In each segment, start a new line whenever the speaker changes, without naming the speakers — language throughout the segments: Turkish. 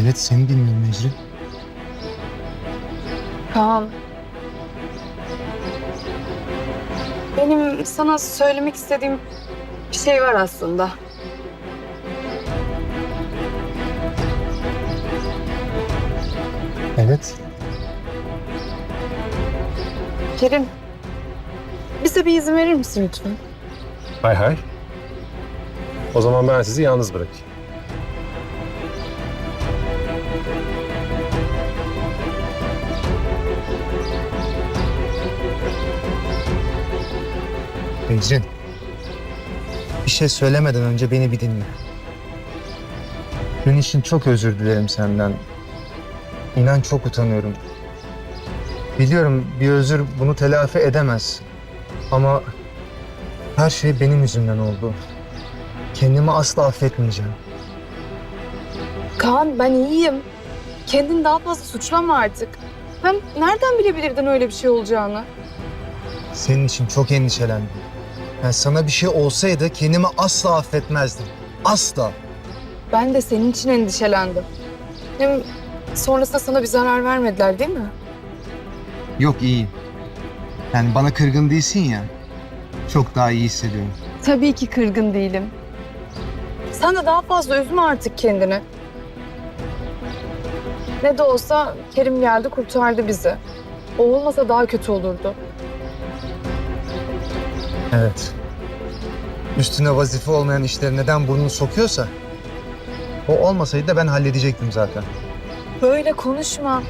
Evet seni dinliyorum Mecri.
Kaan. Benim sana söylemek istediğim bir şey var aslında.
Evet.
Kerim, bize bir izin verir misin lütfen?
Hay hay. O zaman ben sizi yalnız bırakayım.
Mecrin. Bir şey söylemeden önce beni bir dinle. Dün için çok özür dilerim senden. İnan çok utanıyorum. Biliyorum bir özür bunu telafi edemez. Ama her şey benim yüzümden oldu. Kendimi asla affetmeyeceğim.
Kaan ben iyiyim. Kendini daha fazla suçlama artık. Hem nereden bilebilirdin öyle bir şey olacağını?
Senin için çok endişelendim. Yani sana bir şey olsaydı kendimi asla affetmezdim. Asla.
Ben de senin için endişelendim. Hem sonrasında sana bir zarar vermediler değil mi?
Yok iyiyim. Yani bana kırgın değilsin ya. Çok daha iyi hissediyorum.
Tabii ki kırgın değilim. Sen de daha fazla üzme artık kendini. Ne de olsa Kerim geldi kurtardı bizi. O olmasa daha kötü olurdu.
Evet. Üstüne vazife olmayan işleri neden burnunu sokuyorsa... ...o olmasaydı da ben halledecektim zaten.
Böyle konuşma.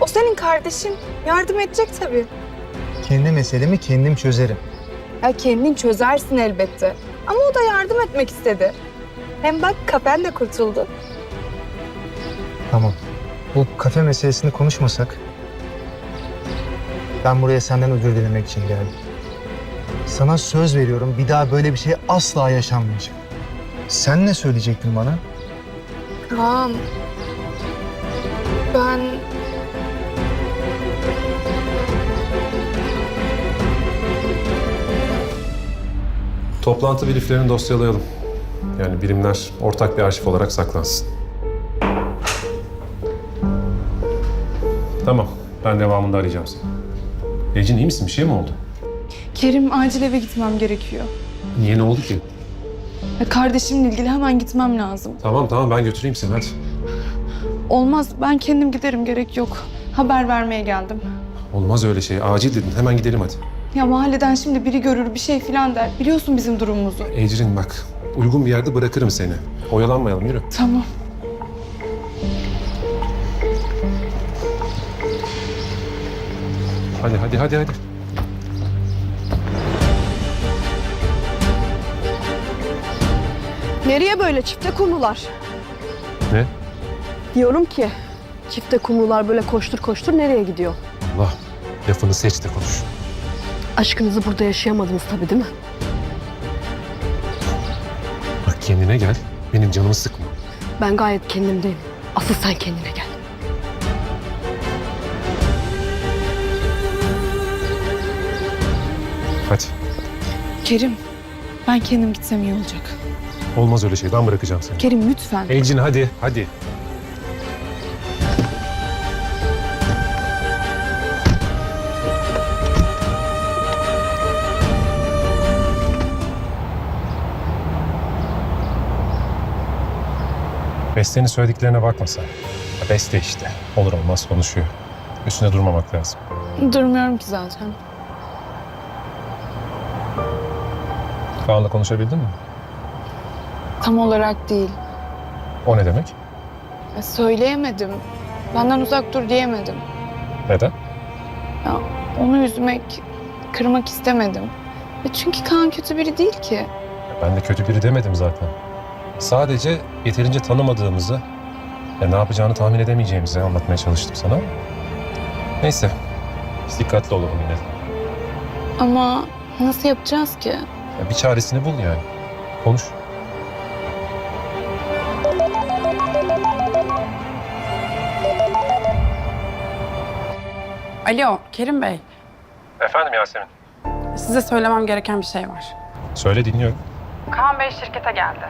O senin kardeşin. Yardım edecek tabii.
Kendi meselemi kendim çözerim.
Ya kendin çözersin elbette. Ama o da yardım etmek istedi. Hem bak kafen de kurtuldu.
Tamam. Bu kafe meselesini konuşmasak... ...ben buraya senden özür dilemek için geldim. Sana söz veriyorum bir daha böyle bir şey asla yaşanmayacak. Sen ne söyleyecektin bana?
Kaan. Ben...
Toplantı brieflerini dosyalayalım. Yani birimler ortak bir arşiv olarak saklansın. Tamam. Ben devamında arayacağım seni. Ecin iyi misin? Bir şey mi oldu?
Kerim acil eve gitmem gerekiyor.
Niye ne oldu ki?
Ya kardeşimle ilgili hemen gitmem lazım.
Tamam tamam ben götüreyim seni hadi.
Olmaz ben kendim giderim gerek yok. Haber vermeye geldim.
Olmaz öyle şey. Acil dedin. Hemen gidelim hadi.
Ya mahalleden şimdi biri görür bir şey filan der. Biliyorsun bizim durumumuzu.
Ecrin bak. Uygun bir yerde bırakırım seni. Oyalanmayalım yürü.
Tamam.
Hadi hadi hadi hadi.
Nereye böyle çifte kumrular?
Ne?
Diyorum ki çifte kumrular böyle koştur koştur nereye gidiyor?
Allah. Lafını seç de konuş.
Aşkınızı burada yaşayamadınız tabii değil mi?
Bak kendine gel. Benim canımı sıkma.
Ben gayet kendimdeyim. Asıl sen kendine gel.
Hadi.
Kerim ben kendim gitsem iyi olacak.
Olmaz öyle şey. Ben bırakacağım seni.
Kerim lütfen.
Ecin hadi hadi. Beste'nin söylediklerine bakma sen. Ya Beste işte. Olur olmaz konuşuyor. Üstüne durmamak lazım.
Durmuyorum ki zaten.
Kaan'la konuşabildin mi?
Tam olarak değil.
O ne demek?
Ya söyleyemedim. Benden uzak dur diyemedim.
Neden?
Ya onu üzmek, kırmak istemedim. Ya çünkü Kaan kötü biri değil ki.
Ben de kötü biri demedim zaten. Sadece yeterince tanımadığımızı ve ne yapacağını tahmin edemeyeceğimizi anlatmaya çalıştım sana. Neyse. Biz dikkatli olalım yine.
Ama nasıl yapacağız ki?
Ya bir çaresini bul yani. Konuş.
Alo, Kerim Bey.
Efendim Yasemin.
Size söylemem gereken bir şey var.
Söyle dinliyorum.
Kaan Bey şirkete geldi.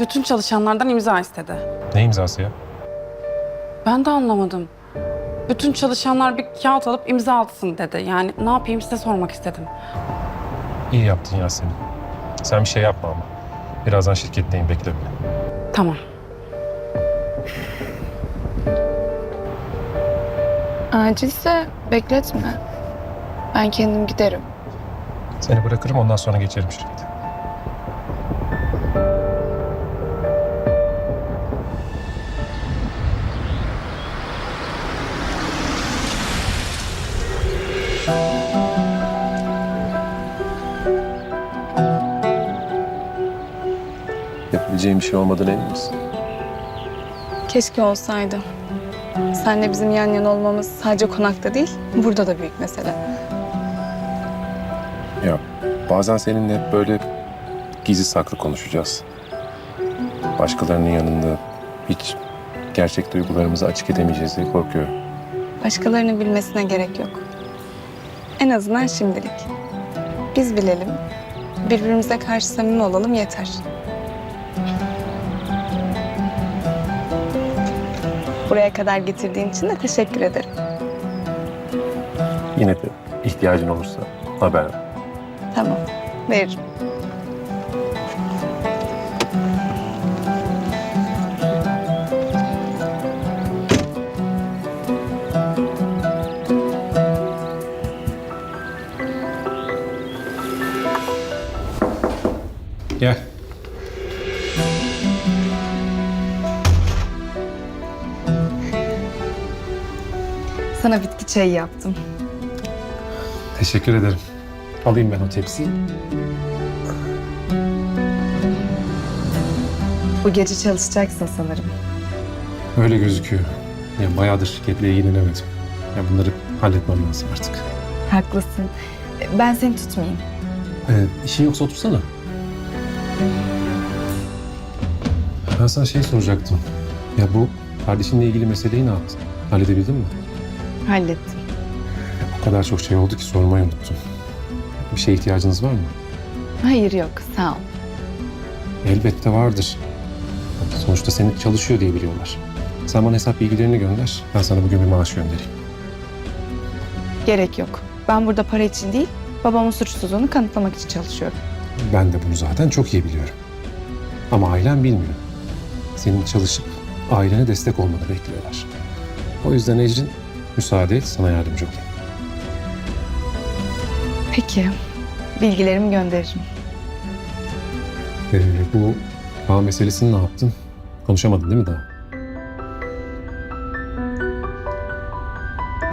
Bütün çalışanlardan imza istedi.
Ne imzası ya?
Ben de anlamadım. Bütün çalışanlar bir kağıt alıp imza atsın dedi. Yani ne yapayım size sormak istedim.
İyi yaptın Yasemin. Sen bir şey yapma ama. Birazdan şirketteyim bekle beni.
Tamam.
Acilse bekletme. Ben kendim giderim.
Seni bırakırım ondan sonra geçerim şirkete. Yapabileceğim bir şey olmadan emin misin?
Keşke olsaydı. Senle bizim yan yana olmamız sadece konakta değil, burada da büyük mesele.
Ya bazen seninle hep böyle gizli saklı konuşacağız. Başkalarının yanında hiç gerçek duygularımızı açık edemeyeceğiz diye korkuyorum.
Başkalarının bilmesine gerek yok. En azından şimdilik. Biz bilelim, birbirimize karşı samimi olalım yeter. Buraya kadar getirdiğin için de teşekkür ederim.
Yine de ihtiyacın olursa haber ver.
Tamam, veririm.
Sana bitki çayı yaptım.
Teşekkür ederim. Alayım ben o tepsiyi.
Bu gece çalışacaksın sanırım.
Öyle gözüküyor. Ya bayağıdır şirketle ilgilenemedim. Ya bunları halletmem lazım artık.
Haklısın. Ben seni tutmayayım.
Ee, işin yoksa otursana. Ben sana şey soracaktım. Ya bu kardeşinle ilgili meseleyi ne yaptın? Halledebildin mi?
Hallettim.
O kadar çok şey oldu ki sormayı unuttum. Bir şeye ihtiyacınız var mı?
Hayır yok, sağ ol.
Elbette vardır. Sonuçta seni çalışıyor diye biliyorlar. Sen bana hesap bilgilerini gönder. Ben sana bugün bir maaş göndereyim.
Gerek yok. Ben burada para için değil, babamın suçsuzluğunu kanıtlamak için çalışıyorum.
Ben de bunu zaten çok iyi biliyorum. Ama ailen bilmiyor. Senin çalışıp ailene destek olmanı bekliyorlar. O yüzden Ecrin müsaade et sana yardımcı olayım.
Peki, bilgilerimi gönderirim.
Ee, bu bağ meselesini ne yaptın? Konuşamadın değil mi daha?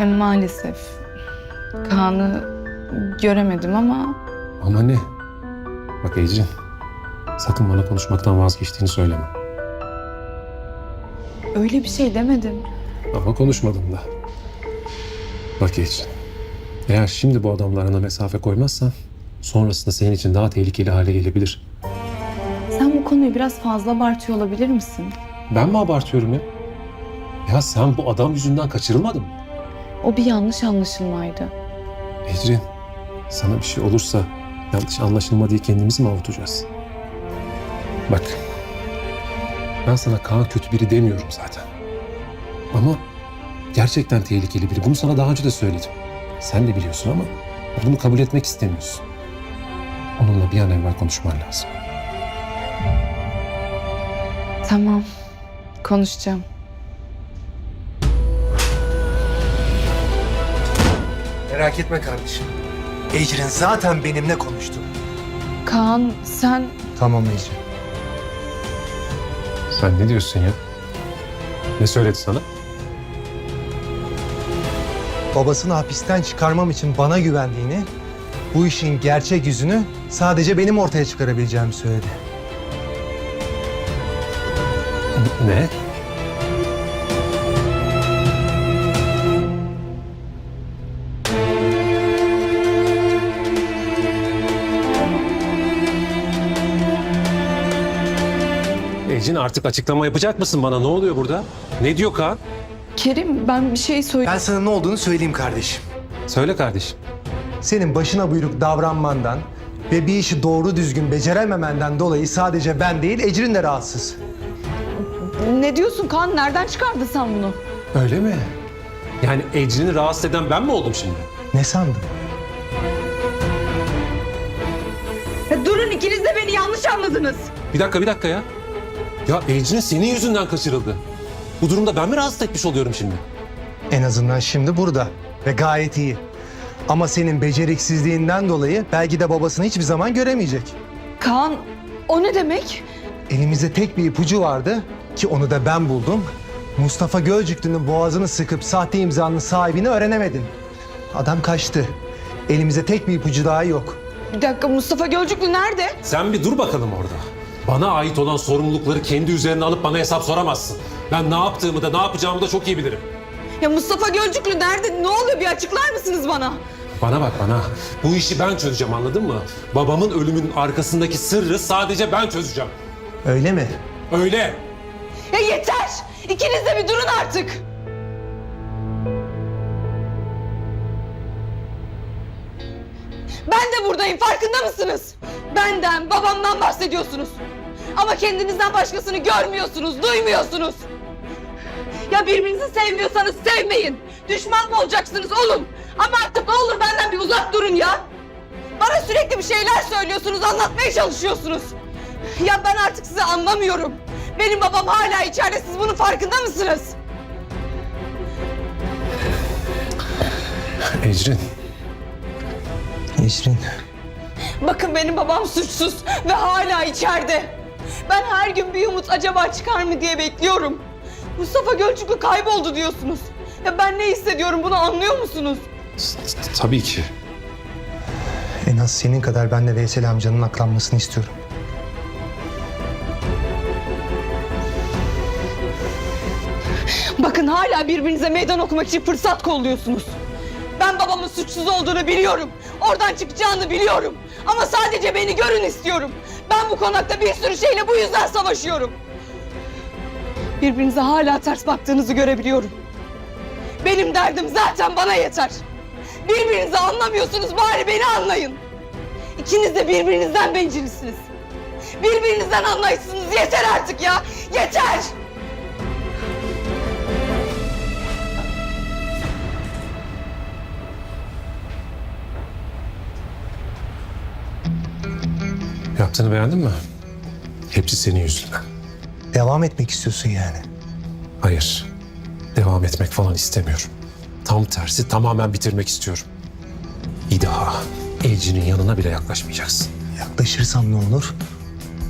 E, maalesef Kaan'ı göremedim ama
Ama ne? Bak Ecrin, sakın bana konuşmaktan vazgeçtiğini söyleme.
öyle bir şey demedim.
Ama konuşmadım da. Bak Ecrin, eğer şimdi bu adamla arana mesafe koymazsan sonrasında senin için daha tehlikeli hale gelebilir.
Sen bu konuyu biraz fazla abartıyor olabilir misin?
Ben mi abartıyorum ya? Ya sen bu adam yüzünden kaçırılmadın mı?
O bir yanlış anlaşılmaydı.
Ecrin, sana bir şey olursa yanlış anlaşılma diye kendimizi mi avutacağız? Bak, ben sana Kaan kötü biri demiyorum zaten. Ama gerçekten tehlikeli biri. Bunu sana daha önce de söyledim. Sen de biliyorsun ama bunu kabul etmek istemiyorsun. Onunla bir an evvel konuşman lazım.
Tamam, konuşacağım.
Merak etme kardeşim. Ecrin zaten benimle konuştu.
Kaan sen
Tamam Ecrin.
Sen ne diyorsun ya? Ne söyledi sana?
Babasını hapisten çıkarmam için bana güvendiğini, bu işin gerçek yüzünü sadece benim ortaya çıkarabileceğimi söyledi.
Ne? Ecin artık açıklama yapacak mısın bana? Ne oluyor burada? Ne diyor Kaan?
Kerim ben bir şey söyle.
Ben sana ne olduğunu söyleyeyim kardeşim.
Söyle kardeşim.
Senin başına buyruk davranmandan ve bir işi doğru düzgün becerememenden dolayı sadece ben değil Ecrin de rahatsız.
Ne diyorsun Kaan? Nereden çıkardın sen bunu?
Öyle mi? Yani Ecrin'i rahatsız eden ben mi oldum şimdi?
Ne sandın?
durun ikiniz de beni yanlış anladınız.
Bir dakika bir dakika ya. Ya Ecrin senin yüzünden kaçırıldı. Bu durumda ben mi rahatsız etmiş oluyorum şimdi?
En azından şimdi burada ve gayet iyi. Ama senin beceriksizliğinden dolayı belki de babasını hiçbir zaman göremeyecek.
Kaan o ne demek?
Elimizde tek bir ipucu vardı ki onu da ben buldum. Mustafa Gölcüklü'nün boğazını sıkıp sahte imzanın sahibini öğrenemedin. Adam kaçtı. Elimizde tek bir ipucu daha yok.
Bir dakika Mustafa Gölcüklü nerede?
Sen bir dur bakalım orada. Bana ait olan sorumlulukları kendi üzerine alıp bana hesap soramazsın. Ben ne yaptığımı da ne yapacağımı da çok iyi bilirim.
Ya Mustafa Gölcüklü nerede? Ne oluyor bir açıklar mısınız bana?
Bana bak bana. Bu işi ben çözeceğim anladın mı? Babamın ölümünün arkasındaki sırrı sadece ben çözeceğim.
Öyle mi?
Öyle.
Ya yeter! İkiniz de bir durun artık! Buradayım farkında mısınız? Benden, babamdan bahsediyorsunuz. Ama kendinizden başkasını görmüyorsunuz, duymuyorsunuz. Ya birbirinizi sevmiyorsanız sevmeyin. Düşman mı olacaksınız olun. Ama artık ne olur benden bir uzak durun ya. Bana sürekli bir şeyler söylüyorsunuz, anlatmaya çalışıyorsunuz. Ya ben artık sizi anlamıyorum. Benim babam hala içeride, siz bunun farkında mısınız?
Ecrin.
Ecrin.
Bakın benim babam suçsuz ve hala içeride. Ben her gün bir umut acaba çıkar mı diye bekliyorum. Mustafa Gölcüklü kayboldu diyorsunuz. Ya ben ne hissediyorum bunu anlıyor musunuz?
Tabii ki.
En az senin kadar ben de Veysel amcanın aklanmasını istiyorum.
Bakın hala birbirinize meydan okumak için fırsat kolluyorsunuz. Babamın suçsuz olduğunu biliyorum. Oradan çıkacağını biliyorum. Ama sadece beni görün istiyorum. Ben bu konakta bir sürü şeyle bu yüzden savaşıyorum. Birbirinize hala ters baktığınızı görebiliyorum. Benim derdim zaten bana yeter. Birbirinizi anlamıyorsunuz bari beni anlayın. İkiniz de birbirinizden bencilsiniz. Birbirinizden anlayışsınız yeter artık ya. Yeter!
Yaptığını beğendin mi? Hepsi senin yüzünden.
Devam etmek istiyorsun yani.
Hayır. Devam etmek falan istemiyorum. Tam tersi tamamen bitirmek istiyorum. Bir daha Ecrin'in yanına bile yaklaşmayacaksın.
Yaklaşırsam ne olur?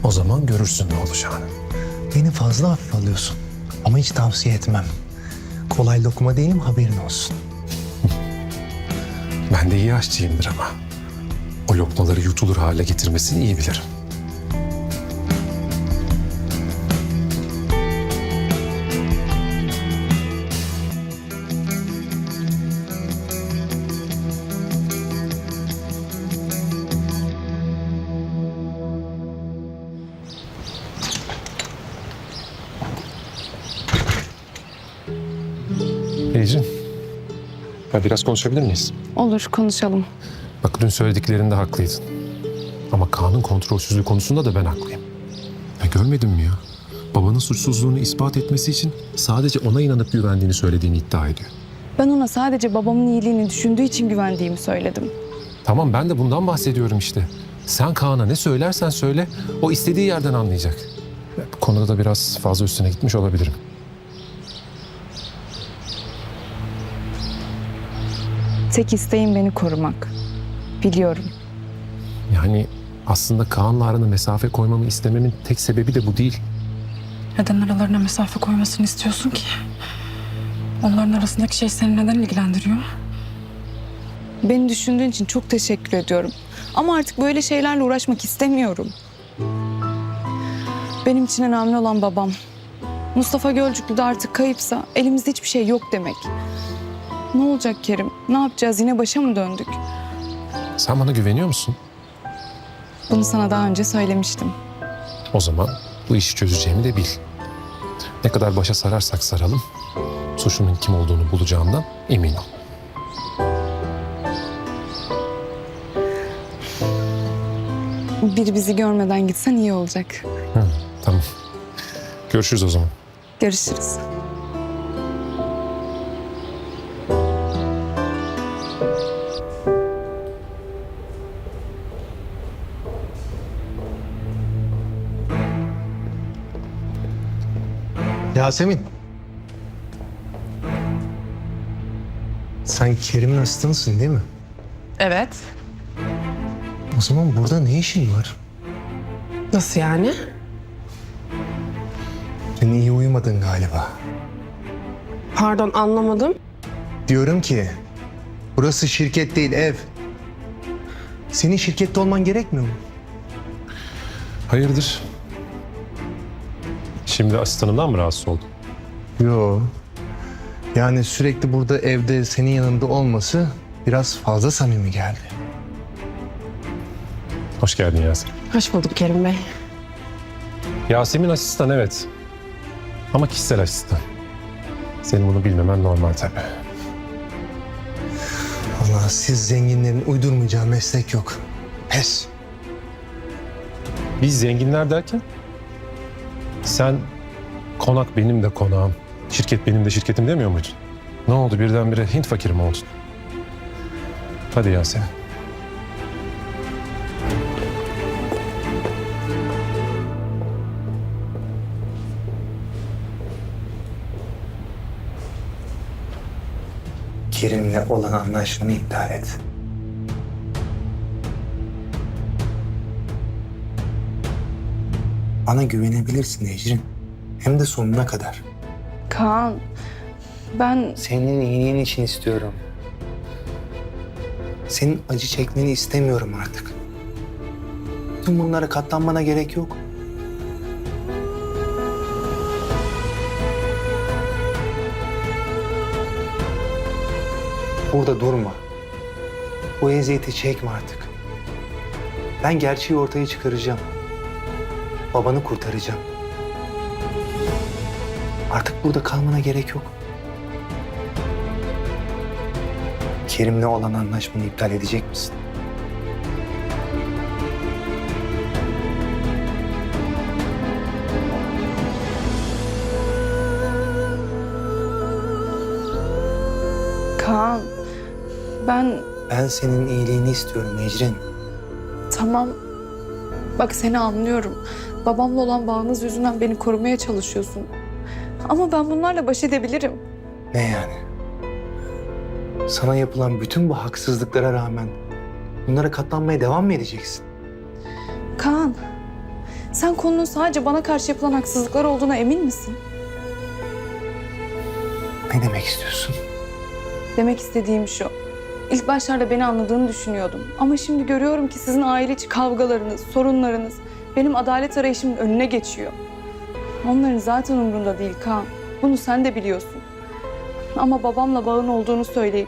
O zaman görürsün ne olacağını.
Beni fazla hafif alıyorsun. Ama hiç tavsiye etmem. Kolay lokma değilim haberin olsun.
Ben de iyi aşçıyımdır ama. Lokmaları yutulur hale getirmesini iyi bilirim. Ecrin, biraz konuşabilir miyiz?
Olur konuşalım.
Bak dün söylediklerinde haklıydın. Ama Kaan'ın kontrolsüzlüğü konusunda da ben haklıyım. Ya görmedin mi ya? Babanın suçsuzluğunu ispat etmesi için sadece ona inanıp güvendiğini söylediğini iddia ediyor.
Ben ona sadece babamın iyiliğini düşündüğü için güvendiğimi söyledim.
Tamam ben de bundan bahsediyorum işte. Sen Kaan'a ne söylersen söyle o istediği yerden anlayacak. Ya, Bu konuda da biraz fazla üstüne gitmiş olabilirim.
Tek isteğim beni korumak. Biliyorum.
Yani aslında Kaan'la arana mesafe koymamı istememin tek sebebi de bu değil.
Neden aralarına mesafe koymasını istiyorsun ki? Onların arasındaki şey seni neden ilgilendiriyor?
Beni düşündüğün için çok teşekkür ediyorum. Ama artık böyle şeylerle uğraşmak istemiyorum. Benim için önemli olan babam. Mustafa Gölcüklü de artık kayıpsa elimizde hiçbir şey yok demek. Ne olacak Kerim? Ne yapacağız? Yine başa mı döndük?
Sen bana güveniyor musun?
Bunu sana daha önce söylemiştim.
O zaman bu işi çözeceğimi de bil. Ne kadar başa sararsak saralım, suçunun kim olduğunu bulacağımdan emin ol.
Biri bizi görmeden gitsen iyi olacak.
Hı, tamam. Görüşürüz o zaman.
Görüşürüz.
Yasemin. Sen Kerim'in asistanısın değil mi?
Evet.
O zaman burada ne işin var?
Nasıl yani?
Dün iyi uyumadın galiba.
Pardon anlamadım.
Diyorum ki burası şirket değil ev. Senin şirkette olman gerekmiyor mu?
Hayırdır? Şimdi asistanımdan mı rahatsız oldun?
Yo. Yani sürekli burada evde senin yanında olması biraz fazla samimi geldi.
Hoş geldin Yasemin.
Hoş bulduk Kerim Bey.
Yasemin asistan evet. Ama kişisel asistan. Senin bunu bilmemen normal tabii.
Allah siz zenginlerin uydurmayacağı meslek yok. Pes.
Biz zenginler derken? Sen konak benim de konağım, şirket benim de şirketim demiyor muydun? Ne oldu birdenbire Hint fakiri mi oldun? Hadi Yasemin.
Kerim'le olan anlaşmanı iptal et. Bana güvenebilirsin Ecrin. Hem de sonuna kadar.
Kaan, ben
Senin iyiliğin için istiyorum. Senin acı çekmeni istemiyorum artık. Tüm bunlara katlanmana gerek yok. Burada durma. Bu eziyeti çekme artık. Ben gerçeği ortaya çıkaracağım. Babanı kurtaracağım. Artık burada kalmana gerek yok. Kerim'le olan anlaşmanı iptal edecek misin?
Kaan, ben
Ben senin iyiliğini istiyorum Ecrin.
tamam. Bak seni anlıyorum. Babamla olan bağınız yüzünden beni korumaya çalışıyorsun. Ama ben bunlarla baş edebilirim.
Ne yani? Sana yapılan bütün bu haksızlıklara rağmen bunlara katlanmaya devam mı edeceksin?
Kaan, sen konunun sadece bana karşı yapılan haksızlıklar olduğuna emin misin?
Ne demek istiyorsun?
Demek istediğim şu. İlk başlarda beni anladığını düşünüyordum. Ama şimdi görüyorum ki sizin aile içi kavgalarınız, sorunlarınız benim adalet arayışımın önüne geçiyor. Onların zaten umurunda değil Kaan. Bunu sen de biliyorsun. Ama babamla bağın olduğunu söyleyip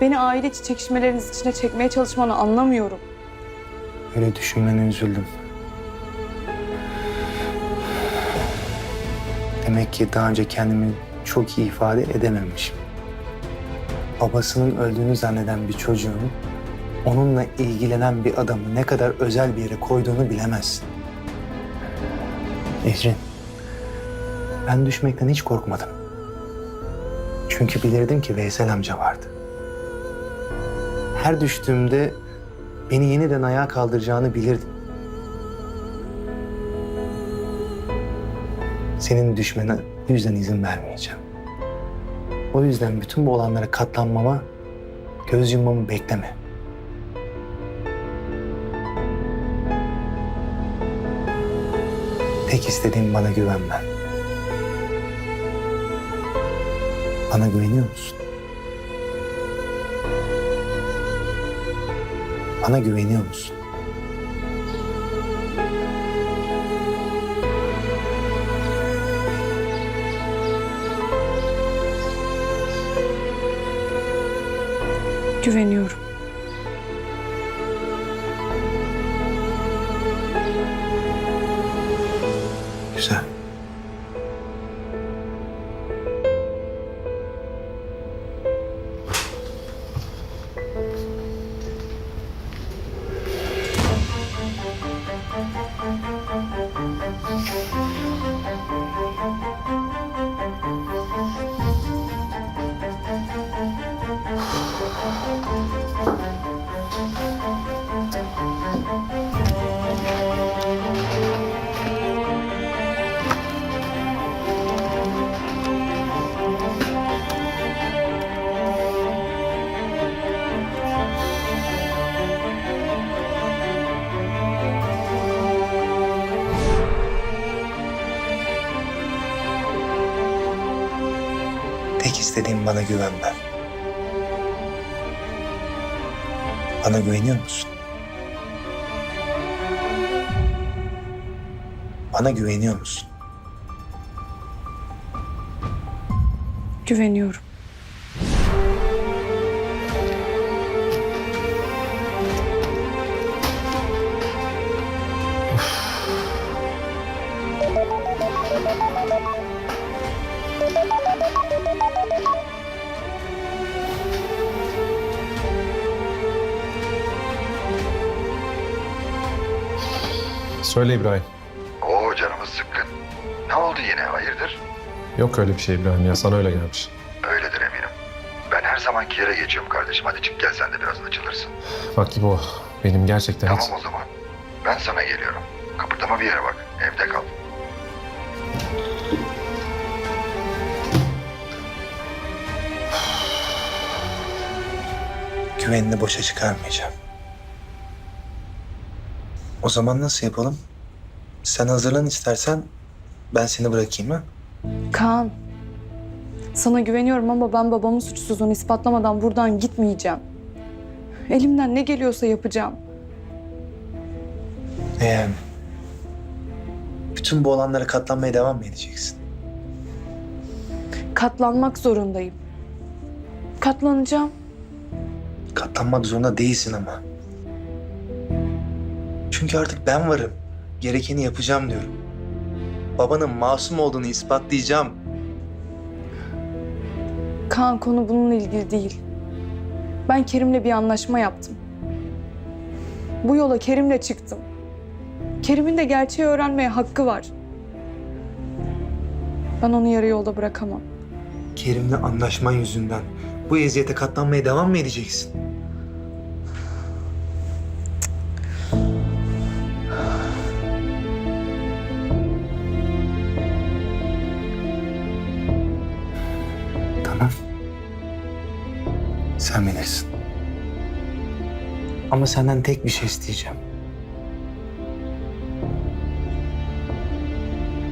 beni aile içi çekişmeleriniz içine çekmeye çalışmanı anlamıyorum.
Öyle düşünmene üzüldüm. Demek ki daha önce kendimi çok iyi ifade edememişim. Babasının öldüğünü zanneden bir çocuğun onunla ilgilenen bir adamı ne kadar özel bir yere koyduğunu bilemezsin. Ecrin, ben düşmekten hiç korkmadım. Çünkü bilirdim ki Veysel amca vardı. Her düştüğümde beni yeniden ayağa kaldıracağını bilirdim. Senin düşmene bu yüzden izin vermeyeceğim. O yüzden bütün bu olanlara katlanmama, göz yummamı bekleme. Tek istediğim bana güvenmen. Bana güveniyor musun? Bana güveniyor musun?
Güveniyorum.
Güzel. Tek istediğim bana güvenmen. Bana güveniyor musun? Bana güveniyor musun?
Güveniyorum.
Söyle İbrahim.
Oo canımız sıkkın. Ne oldu yine hayırdır?
Yok öyle bir şey İbrahim ya sana öyle gelmiş.
Öyledir eminim. Ben her zamanki yere geçiyorum kardeşim. Hadi çık gel sen de biraz açılırsın.
Bak gibi o. Benim gerçekten hiç...
Tamam o zaman. Ben sana geliyorum. Kıpırdama bir yere bak. Evde kal.
Güvenini boşa çıkarmayacağım. O zaman nasıl yapalım? Sen hazırlan istersen ben seni bırakayım ha?
Kaan. Sana güveniyorum ama ben babamın suçsuzluğunu ispatlamadan buradan gitmeyeceğim. Elimden ne geliyorsa yapacağım.
Ne yani? Bütün bu olanlara katlanmaya devam mı edeceksin?
Katlanmak zorundayım. Katlanacağım.
Katlanmak zorunda değilsin ama. Çünkü artık ben varım. Gerekeni yapacağım diyorum. Babanın masum olduğunu ispatlayacağım.
Kaan konu bununla ilgili değil. Ben Kerim'le bir anlaşma yaptım. Bu yola Kerim'le çıktım. Kerim'in de gerçeği öğrenmeye hakkı var. Ben onu yarı yolda bırakamam.
Kerim'le anlaşman yüzünden bu eziyete katlanmaya devam mı edeceksin? Sen bilirsin. Ama senden tek bir şey isteyeceğim.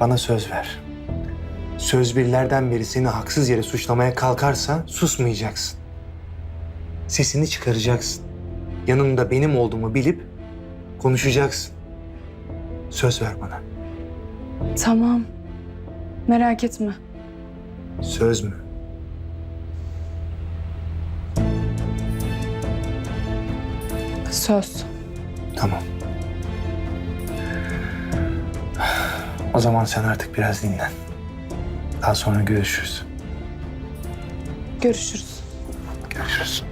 Bana söz ver. Söz birlerden biri seni haksız yere suçlamaya kalkarsa susmayacaksın. Sesini çıkaracaksın. Yanımda benim olduğumu bilip konuşacaksın. Söz ver bana.
Tamam. Merak etme.
Söz mü?
Söz.
Tamam. O zaman sen artık biraz dinlen. Daha sonra görüşürüz.
Görüşürüz.
Görüşürüz.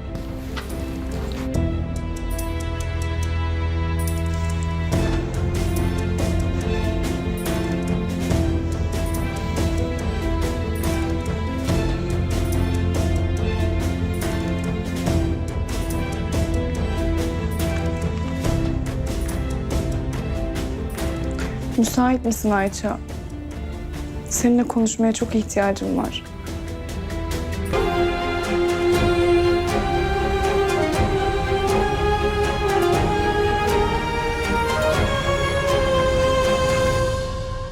Müsait misin Ayça? Seninle konuşmaya çok ihtiyacım var.